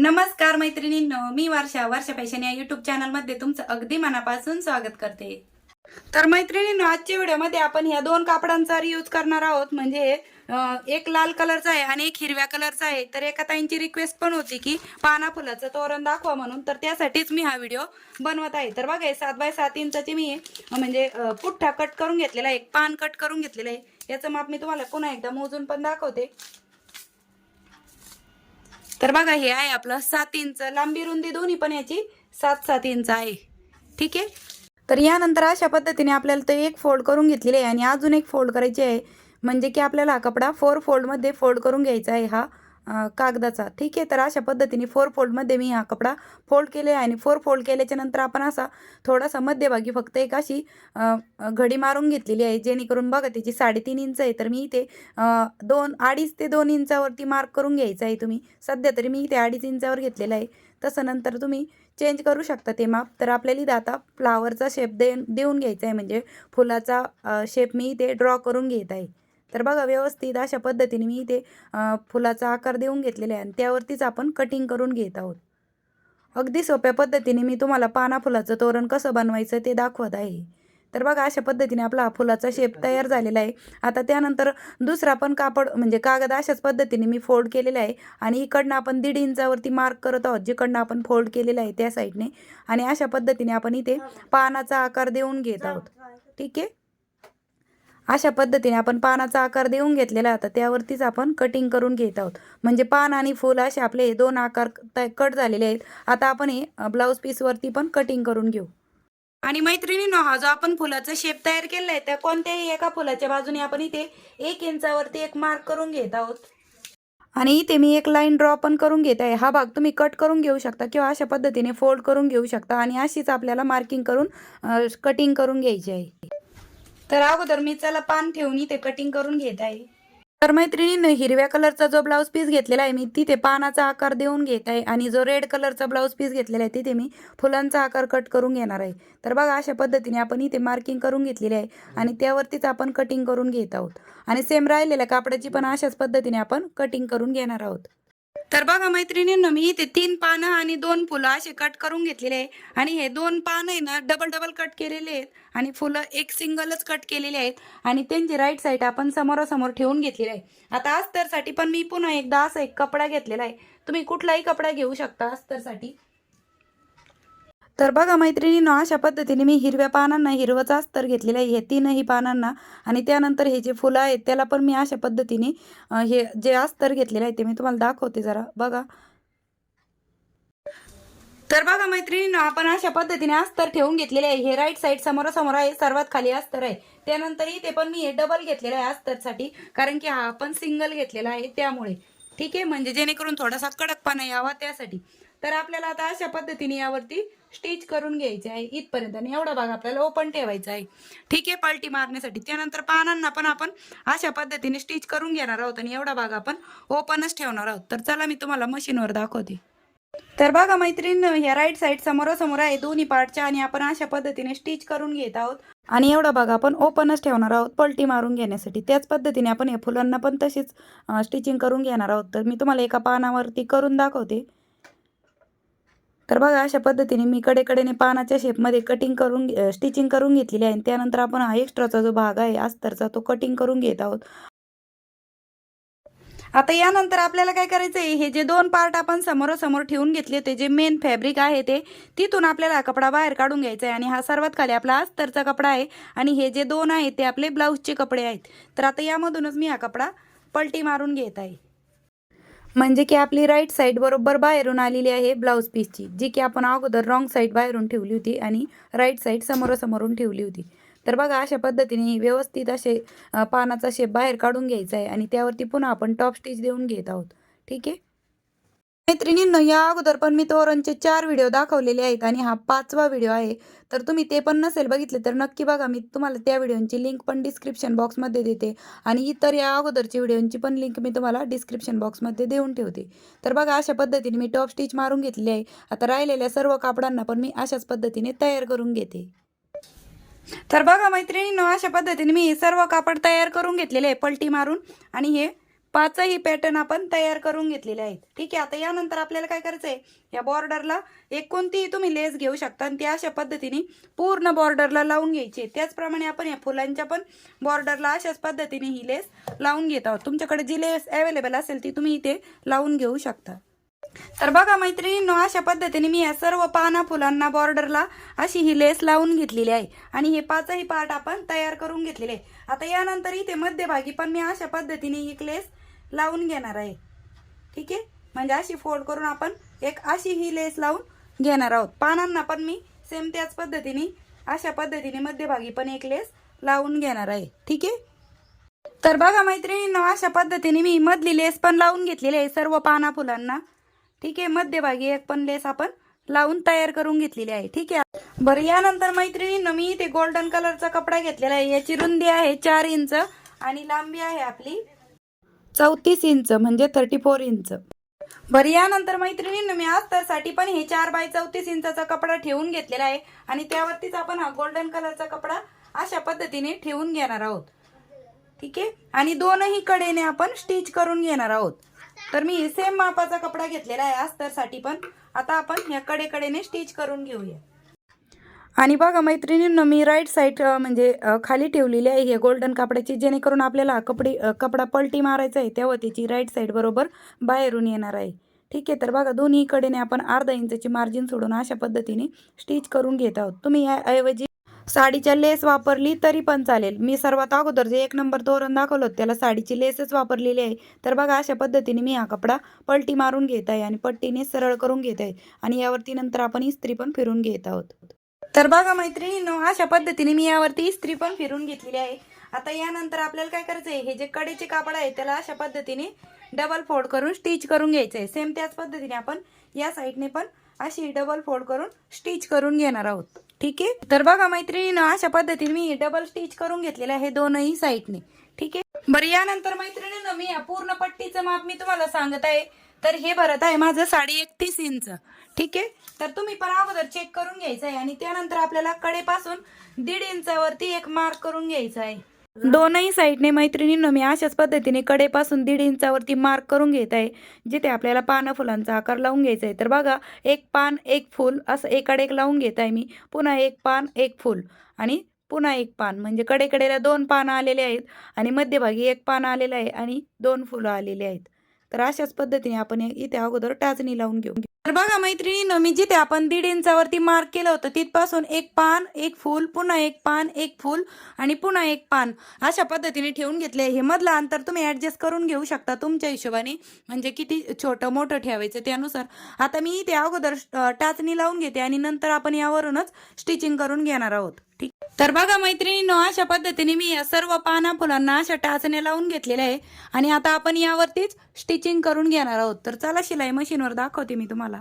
नमस्कार मैत्रिणींनो मी वर्षा वर्षा फॅशन या युट्यूब चॅनलमध्ये तुमचं अगदी मनापासून स्वागत करते. तर मैत्रिणींनो आजच्या व्हिडिओमध्ये आपण ह्या दोन कापडांचा रियूज करणार आहोत. म्हणजे एक लाल कलरचा आहे आणि एक हिरव्या कलरचा आहे. तर एका ताईंची रिक्वेस्ट पण होती की पाना फुलाचं तोरण दाखवा म्हणून. तर त्यासाठीच मी हा व्हिडिओ बनवत आहे. तर बघा सात बाय सात इंचाची मी म्हणजे पुठ्ठा कट करून घेतलेला आहे. एक पान कट करून घेतलेलं आहे. याचं माप मी तुम्हाला पुन्हा एकदा मोजून पण दाखवते. तर बघा हे आहे आपलं सात इंच. लांबी रुंदी दोन्ही पण याची सात सात इंच आहे. ठीक आहे? तर यानंतर अशा पद्धतीने आपल्याला ते एक फोल्ड करून घेतलेली आहे आणि अजून एक फोल्ड करायची आहे. म्हणजे की आपल्याला हा कपडा फोर फोल्डमध्ये फोल्ड करून घ्यायचा आहे हा. कागदाचा. ठीक आहे तर अशा पद्धतीने फोर फोल्डमध्ये मी हा कपडा फोल्ड केले आहे आणि फोर फोल्ड केल्याच्यानंतर आपण असा थोडासा मध्यभागी फक्त एक अशी घडी मारून घेतलेली आहे. जेणेकरून बघा त्याची साडेतीन इंच आहे. तर मी इथे दोन अडीच ते दोन इंचावरती मार्क करून घ्यायचं आहे तुम्ही. सध्या तरी मी इथे अडीच इंचावर घेतलेलं आहे. तसं नंतर तुम्ही चेंज करू शकता ते माप. तर आपल्याला इथं आता फ्लावरचा शेप दे देऊन घ्यायचा आहे. म्हणजे फुलाचा शेप मी इथे ड्रॉ करून घेत आहे. तर बघा व्यवस्थित अशा पद्धतीने मी इथे फुलाचा आकार देऊन घेतलेला आहे आणि त्यावरतीच आपण कटिंग करून घेत आहोत. अगदी सोप्या पद्धतीने मी तुम्हाला पाना फुलाचं तोरण कसं बनवायचं ते दाखवत आहे. तर बघा अशा पद्धतीने आपला हा फुलाचा शेप तयार झालेला आहे. आता त्यानंतर दुसरा पण कापड म्हणजे कागद अशाच पद्धतीने मी फोल्ड केलेला आहे आणि इकडनं आपण दीड इंचावरती मार्क करत आहोत जिकडनं आपण फोल्ड केलेला आहे त्या साईडने आणि अशा पद्धतीने आपण इथे पानाचा आकार देऊन घेत आहोत. ठीक आहे? अशा पद्धतीने आपण पानाचा आकार देऊन घेतलेला होता त्यावरतीच आपण कटिंग करून घेत आहोत. म्हणजे पान आणि फूल असे आपले दोन आकार कट झालेले आहेत. आता आपण हे ब्लाऊज पीसवरती पण कटिंग करून घेऊ. आणि मैत्रिणीनो हा जो आपण फुलाचा शेप तयार केला आहे त्या कोणत्याही एका फुलाच्या बाजूने आपण इथे एक इंचावरती एक मार्क करून घेत आहोत. आणि इथे मी एक लाईन ड्रॉ पण करून घेत आहे. हा भाग तुम्ही कट करून घेऊ शकता किंवा अशा पद्धतीने फोल्ड करून घेऊ शकता. आणि अशीच आपल्याला मार्किंग करून कटिंग करून घ्यायची आहे. तर अगोदर मी चला पान ठेवून इथे कटिंग करून घेत आहे. तर मैत्रिणीनं हिरव्या कलरचा जो ब्लाऊज पीस घेतलेला आहे मी तिथे पानाचा आकार देऊन घेत आहे आणि जो रेड कलरचा ब्लाऊज पीस घेतलेला आहे तिथे मी फुलांचा आकार कट करून घेणार आहे. तर बघा अशा पद्धतीने आपण इथे मार्किंग करून घेतलेली आहे आणि त्यावरतीच आपण कटिंग करून घेत आहोत. आणि सेम राहिलेल्या कापडाची पण अशाच पद्धतीने आपण कटिंग करून घेणार आहोत. तर बघा मैत्रिणींनो मी इथे तीन पानं आणि दोन फुलं असे कट करून घेतलेले आहे आणि हे दोन पानं आहे ना डबल डबल कट केलेले आहेत. आणि फुलं एक सिंगलच कट केलेले आहेत. आणि त्यांची राईट साईड आपण समोरासमोर ठेवून घेतलेली आहे. आता अस्तरसाठी पण मी पुन्हा एकदा असा एक कपडा घेतलेला आहे. तुम्ही कुठलाही कपडा घेऊ शकता अस्तरसाठी. तर बघा मैत्रिणींनो अशा पद्धतीने मी हिरव्या पानांना हिरवंच अस्तर घेतलेलं आहे. हे तीनही पानांना आणि त्यानंतर हे जे फुलं आहेत त्याला पण मी अशा पद्धतीने हे जे अस्तर घेतलेलं आहे ते मी तुम्हाला दाखवते जरा. बघा. तर बघा मैत्रिणींनो आपण अशा पद्धतीने अस्तर ठेवून घेतलेले आहे. हे राईट साईड समोरासमोर आहे सर्वात खाली अस्तर आहे. त्यानंतर इथे पण मी हे डबल घेतलेलं आहे अस्तरसाठी कारण की हा आपण सिंगल घेतलेला आहे त्यामुळे. ठीक आहे म्हणजे जेणेकरून थोडासा कडकपणा यावा त्यासाठी. तर आपल्याला आता अशा पद्धतीने यावरती स्टिच करून घ्यायचे आहे इथपर्यंत. आणि एवढा भाग आपल्याला ओपन ठेवायचा आहे. ठीक आहे पलटी मारण्यासाठी. त्यानंतर पानांना पण आपण अशा पद्धतीने स्टिच करून घेणार आहोत आणि एवढा भाग आपण ओपनच ठेवणार आहोत. तर चला मी तुम्हाला मशीनवर दाखवते. तर बघा मैत्रीण ह्या राईट साईड समोरासमोर आहे दोन्ही पार्टच्या आणि आपण अशा पद्धतीने स्टिच करून घेत आहोत. आणि एवढा भाग आपण ओपनच ठेवणार आहोत पलटी मारून घेण्यासाठी. त्याच पद्धतीने आपण या फुलांना पण तशीच स्टिचिंग करून घेणार आहोत. तर मी तुम्हाला एका पानावरती करून दाखवते. तर बघा अशा पद्धतीने मी कडेकडेने पानाच्या शेपमध्ये कटिंग करून स्टिचिंग करून घेतलेली आहे. आणि त्यानंतर आपण हा एक्स्ट्राचा जो भाग आहे अस्तरचा तो कटिंग करून घेत आहोत. आता यानंतर आपल्याला काय करायचं आहे हे जे दोन पार्ट आपण समोरासमोर ठेवून घेतले होते जे मेन फॅब्रिक आहे ते तिथून आपल्याला कपडा बाहेर काढून घ्यायचा आहे. आणि हा सर्वात खाली आपला अस्तरचा कपडा आहे. आणि हे जे दोन आहे ते आपले ब्लाऊजचे कपडे आहेत. तर आता यामधूनच मी हा कपडा पलटी मारून घेत आहे. म्हणजे की आपली राईट साईड बरोबर बाहेरून आलेली आहे ब्लाऊज पीसची जी की आपण अगोदर रॉंग साईड बाहेरून ठेवली होती आणि राईट साईड समोरासमोरून ठेवली होती. तर बघा अशा पद्धतीने व्यवस्थित असे पानाचा शेप बाहेर काढून घ्यायचा आहे आणि त्यावरती पुन्हा आपण टॉप स्टिच देऊन घेत आहोत. ठीक आहे? मैत्रिणींनो या अगोदर पण मी तोरणचे चार व्हिडिओ दाखवलेले आहेत आणि हा पाचवा व्हिडिओ आहे. तर तुम्ही ते पण नसेल बघितले तर नक्की बघा. मी तुम्हाला त्या व्हिडिओची लिंक पण डिस्क्रिप्शन बॉक्समध्ये देते आणि इतर या अगोदरची व्हिडिओची पण लिंक मी तुम्हाला डिस्क्रिप्शन बॉक्समध्ये देऊन ठेवते. तर बघा अशा पद्धतीने मी टॉप स्टिच मारून घेतली आहे. आता राहिलेल्या सर्व कापडांना पण मी अशाच पद्धतीने तयार करून घेते. तर बघा मैत्रिणींनो अशा पद्धतीने मी सर्व कापड तयार करून घेतलेले आहे पलटी मारून. आणि हे पाचही पॅटर्न आपण तयार करून घेतलेले आहेत. ठीक आहे आता यानंतर आपल्याला काय करायचं आहे या बॉर्डरला एक कोणतीही तुम्ही लेस घेऊ शकता आणि ती अशा पद्धतीने पूर्ण बॉर्डरला लावून घ्यायची. त्याचप्रमाणे आपण या फुलांच्या पण बॉर्डरला अशाच पद्धतीने ही लेस लावून घेत आहोत. तुमच्याकडे जी लेस अवेलेबल असेल ती तुम्ही इथे लावून घेऊ शकता. तर बघा मैत्रिणींनो अशा पद्धतीने मी या सर्व पाना फुलांना बॉर्डरला अशी ही लेस लावून घेतलेली आहे. आणि हे पाचही पार्ट आपण तयार करून घेतलेले आहे. आता यानंतर इथे मध्यभागी पण मी अशा पद्धतीने एक लेस लावून घेणार आहे. ठीक आहे? म्हणजे अशी फोल्ड करून आपण एक अशी ही लेस लावून घेणार आहोत. पानांना पण मी सेम त्याच पद्धतीने अशा पद्धतीने मध्यभागी पण एक लेस लावून घेणार आहे. ठीक आहे? तर बघा मैत्रिणींनो अशा पद्धतीने मी मधली लेस पण लावून घेतलेली आहे सर्व पाना फुलांना. ठीक आहे मध्यभागी एक पण लेस आपण लावून तयार करून घेतलेली आहे. ठीक आहे? बरं यानंतर मैत्रिणींनो मी इथे गोल्डन कलरचा कपडा घेतलेला आहे. याची रुंदी आहे चार इंच आणि लांबी आहे आपली चौतीस इंच म्हणजे थर्टी फोर इंच. बरं यानंतर मैत्रिणींनो मी अस्तरसाठी पण हे चार बाय चौतीस इंचा कपडा ठेवून घेतलेला आहे आणि त्यावरतीच आपण हा गोल्डन कलरचा कपडा अशा पद्धतीने ठेवून घेणार आहोत. ठीक आहे? आणि दोनही कडेने आपण स्टिच करून घेणार आहोत. तर मी सेम मापाचा कपडा घेतलेला आहे अस्तरसाठी पण. आता आपण या कडेकडेने स्टिच करून घेऊया. आणि बघा मैत्रिणींनो मी राईट साईड म्हणजे खाली ठेवलेली आहे. हे गोल्डन कापडाची जेणेकरून आपल्याला कपडे कपडा पलटी मारायचा आहे तेव्हा त्याची राईट साईड बरोबर बाहेरून येणार आहे. ठीक आहे तर बघा दोन्ही कडेने आपण अर्धा इंचाची मार्जिन सोडून अशा पद्धतीने स्टिच करून घेत आहोत. तुम्ही याऐवजी साडीच्या लेस वापरली तरी पण चालेल. मी सर्वात अगोदर जे एक नंबर तोरण दाखवलं होतं. त्याला साडीची लेसच वापरलेली आहे. तर बघा अशा पद्धतीने मी हा कपडा पलटी मारून घेत आहे आणि पट्टीने सरळ करून घेत आहे. आणि यावरती नंतर आपण इस्त्री पण फिरून घेत आहोत. तर बघा मैत्रिणीनो अशा पद्धतीने मी यावरती इस्त्री पण फिरून घेतलेली आहे. आता यानंतर आपल्याला काय करायचं आहे? हे जे कडेचे कापड आहे त्याला अशा पद्धतीने डबल फोल्ड करून स्टिच करून घ्यायचं आहे. सेम त्याच पद्धतीने आपण या साईडने पण अशी डबल फोल्ड करून स्टिच करून घेणार आहोत. ठीक आहे? तर बघा मैत्रिणीनं अशा पद्धतीने मी डबल स्टिच करून घेतलेलं आहे दोनही साईडने. ठीक आहे? बरं यानंतर मैत्रिणीनं मी या पूर्ण पट्टीचं माप मी तुम्हाला सांगत आहे. तर हे भरत आहे माझं साडी एकतीस इंच. ठीक आहे? तर तुम्ही पण अगोदर चेक करून घ्यायचं आहे आणि त्यानंतर आपल्याला कडेपासून दीड इंचावरती एक मार्क करून घ्यायचा आहे. दोनही साईडने मैत्रिणींनो मी अशाच पद्धतीने कडेपासून दीड इंचावरती मार्क करून घेत आहे जिथे आपल्याला पानं फुलांचा आकार लावून घ्यायचा आहे. तर बघा एक पान एक फूल असं एकाड एक लावून घेत आहे मी. पुन्हा एक पान एक फूल. आणि पुन्हा एक पान म्हणजे कडेकडेला दोन पानं आलेले आहेत आणि मध्यभागी एक पान आलेलं आहे आणि दोन फुलं आलेली आहेत. तर अशाच पद्धतीने आपण इथे अगोदर टाचणी लावून घेऊ. तर बघा मैत्रिणीनं मी जिथे आपण दीड इंचावरती मार्क केलं होतं तिथपासून एक पान एक फूल पुन्हा एक पान एक फूल आणि पुन्हा एक पान अशा पद्धतीने ठेवून घेतले. हे मधलं अंतर तुम्ही ॲडजस्ट करून घेऊ शकता तुमच्या हिशोबाने. म्हणजे किती छोटं मोठं ठेवायचं त्यानुसार. आता मी इथे अगोदर टाचणी लावून घेते आणि नंतर आपण यावरूनच स्टिचिंग करून घेणार आहोत. ठीक? तर बघा मैत्रिणींनो अशा पद्धतीने मी या सर्व पाना फुलांना अशा टाचण्या लावून घेतलेल्या आहे. आणि आता आपण यावरतीच स्टिचिंग करून घेणार आहोत. तर चला शिलाई मशीनवर दाखवते मी तुम्हाला.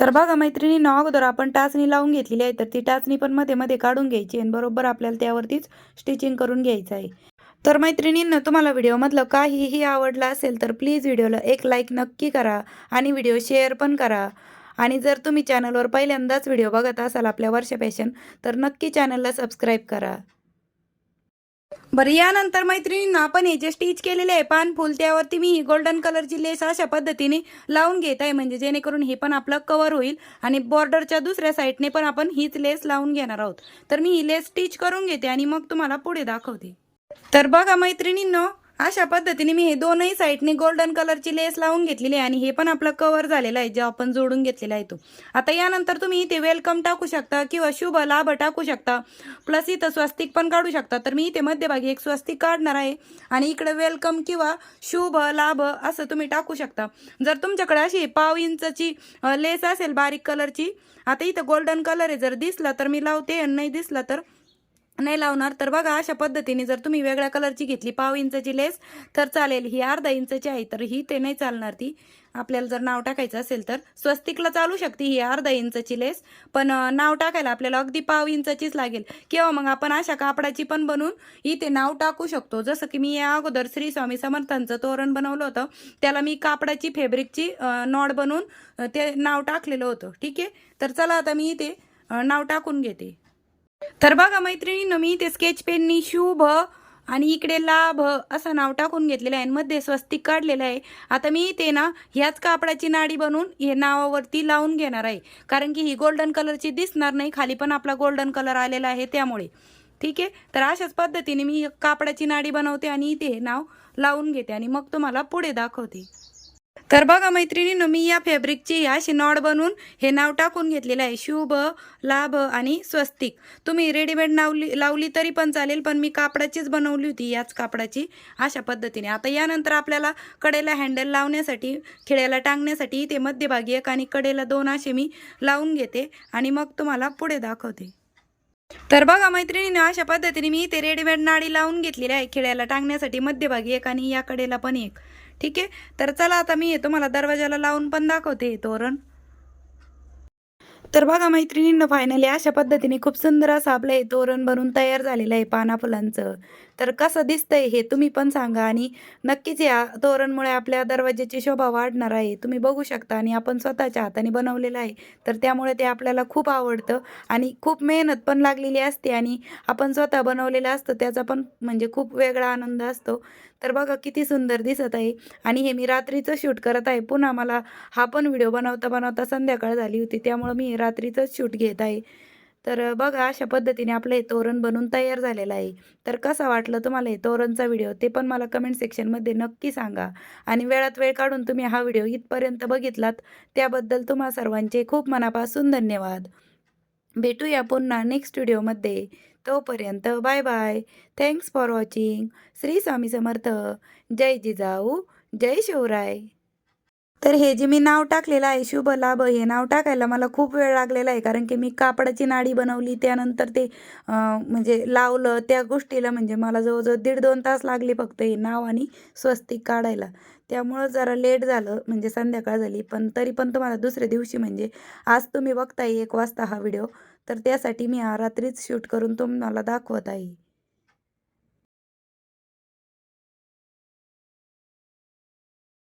तर बघा मैत्रिणींनो अगोदर आपण टाचणी लावून घेतलेली आहे. तर ती टाचणी पण मध्ये मध्ये काढून घ्यायची आणि बरोबर आपल्याला त्यावरतीच स्टिचिंग करून घ्यायचं आहे. तर मैत्रिणींना तुम्हाला व्हिडिओमधलं काहीही आवडलं असेल तर प्लीज व्हिडिओला एक लाईक नक्की करा. आणि व्हिडिओ शेअर पण करा. आणि जर तुम्ही चॅनलवर पहिल्यांदाच व्हिडिओ बघत असाल आपल्या वर्षा पॅशन तर नक्की चॅनलला सबस्क्राईब करा. बरं यानंतर मैत्रिणींना आपण हे जे स्टिच केलेले आहे पान फुल त्यावरती मी ही गोल्डन कलरची लेस अशा पद्धतीने लावून घेत आहे. म्हणजे जेणेकरून हे पण आपलं कवर होईल आणि बॉर्डरच्या दुसऱ्या साईडने पण आपण हीच लेस लावून घेणार आहोत. तर मी ही लेस स्टिच करून घेते आणि मग तुम्हाला पुढे दाखवते. तर बघा मैत्रिणींनो अशा पद्धतीने मी हे दोनही साईडने गोल्डन कलरची लेस लावून घेतलेली आहे आणि हे पण आपलं कवर झालेलं आहे जे आपण जोडून घेतलेला आहे तो. आता यानंतर तुम्ही इथे वेलकम टाकू शकता किंवा शुभ लाभ टाकू शकता. प्लस इथं स्वस्तिक पण काढू शकता. तर मी इथे मध्यभागी एक स्वस्तिक काढणार आहे आणि इकडे वेलकम किंवा शुभ लाभ असं तुम्ही टाकू शकता. जर तुमच्याकडे अशी पाव इंचची लेस असेल बारीक कलरची आता इथं गोल्डन कलर आहे जर दिसला तर मी लावते आणि नाही दिसला तर नाही लावणार तर बघा अशा पद्धतीने जर तुम्ही वेगळ्या कलरची घेतली पाव इंचाची लेस तर चालेल. ही अर्धा इंचाची आहे तर ही ते नाही चालणार ती. आपल्याला जर नाव टाकायचं असेल तर स्वस्तिकला चालू शकते ही अर्धा इंचाची लेस पण नाव टाकायला आपल्याला अगदी पाव इंचाचीच लागेल. किंवा मग आपण अशा कापडाची पण बनवून इथे नाव टाकू शकतो. जसं की मी या अगोदर श्री स्वामी समर्थांचं तोरण बनवलं होतं. त्याला मी कापडाची फॅब्रिकची नॉड बनवून ते नाव टाकलेलं होतं. ठीक आहे? तर चला आता मी इथे नाव टाकून घेते. तर बघा मैत्रिणीनं मी ते स्केच पेननी शुभ आणि इकडे लाभ असं नाव टाकून घेतलेलं आहे आणि मध्ये स्वस्तिक काढलेलं आहे. आता मी ते ना ह्याच कापडाची नाडी बनवून हे नावावरती लावून घेणार आहे. कारण की ही गोल्डन कलरची दिसणार नाही खाली पण आपला गोल्डन कलर आलेला आहे त्यामुळे. ठीक आहे? तर अशाच पद्धतीने मी कापडाची नाडी बनवते आणि इथे हे नाव लावून घेते आणि मग तुम्हाला पुढे दाखवते. तर बघा मैत्रिणीनं मी या फॅब्रिकची अशी नॉड बनवून हे नाव टाकून घेतलेलं आहे. शुभ लाभ आणि स्वस्तिक. तुम्ही रेडीमेड नावली लावली तरी पण चालेल पण मी कापडाचीच बनवली होती याच कापडाची अशा पद्धतीने. आता यानंतर आपल्याला कडेला हँडल लावण्यासाठी खिळ्याला टांगण्यासाठी ते मध्यभागी एक आणि कडेला दोन असे मी लावून घेते आणि मग तुम्हाला पुढे दाखवते. तर बघा मैत्रिणीने अशा पद्धतीने मी ते रेडीमेड नाडी लावून घेतलेली आहे. खिळ्याला टांगण्यासाठी मध्यभागी एक आणि या कडेला पण एक. ठीक आहे? तर चला आता मी येतो मला दरवाजाला लावून पण दाखवते तोरण. तर बघा मैत्रिणींना फायनली अशा पद्धतीने खूप सुंदर असं आपलं हे तोरण बनून तयार झालेलं आहे पाना फुलांचं तर कसं दिसतंय हे तुम्ही पण सांगा आणि नक्कीच या तोरणमुळे आपल्या दरवाज्याची शोभा वाढणार आहे. तुम्ही बघू शकता आणि आपण स्वतःच्या हाताने बनवलेलं आहे. तर त्यामुळे ते आपल्याला खूप आवडतं आणि खूप मेहनत पण लागलेली असते आणि आपण स्वतः बनवलेलं असतं त्याचा पण म्हणजे खूप वेगळा आनंद असतो. तर बघा किती सुंदर दिसत आहे आणि हे मी रात्रीचं शूट करत आहे. पुन्हा मला हा पण व्हिडिओ बनवता बनवता संध्याकाळ झाली होती त्यामुळं मी रात्रीचंच शूट घेत आहे. तर बघा अशा पद्धतीने आपलं हे तोरण बनून तयार झालेलं आहे. तर कसं वाटलं तुम्हाला हे तोरणचा व्हिडिओ ते पण मला कमेंट सेक्शनमध्ये नक्की सांगा. आणि वेळात वेळ काढून तुम्ही हा व्हिडिओ इथपर्यंत बघितलात त्याबद्दल तुम्हा सर्वांचे खूप मनापासून धन्यवाद. भेटूया पुन्हा नेक्स्ट व्हिडिओमध्ये. तोपर्यंत bye bye. Thanks for watching Shri Swami Samarth. जय जिजाऊ. जय शिवराय. तर हे जे मी नाव टाकलेलं आहे शुभ लाभ हे नाव टाकायला मला खूप वेळ लागलेला आहे. कारण की मी कापडाची नाडी बनवली त्यानंतर ते म्हणजे लावलं त्या गोष्टीला म्हणजे मला जवळजवळ दीड दोन तास लागले फक्त हे नाव आणि स्वस्तिक काढायला. त्यामुळं जरा लेट झालं म्हणजे संध्याकाळ झाली. पण तरी पण तुम्हाला दुसऱ्या दिवशी म्हणजे आज तुम्ही बघताय एक वाजता हा व्हिडिओ. तर त्यासाठी मी हा रात्रीच शूट करून तुम्हाला दाखवत आहे.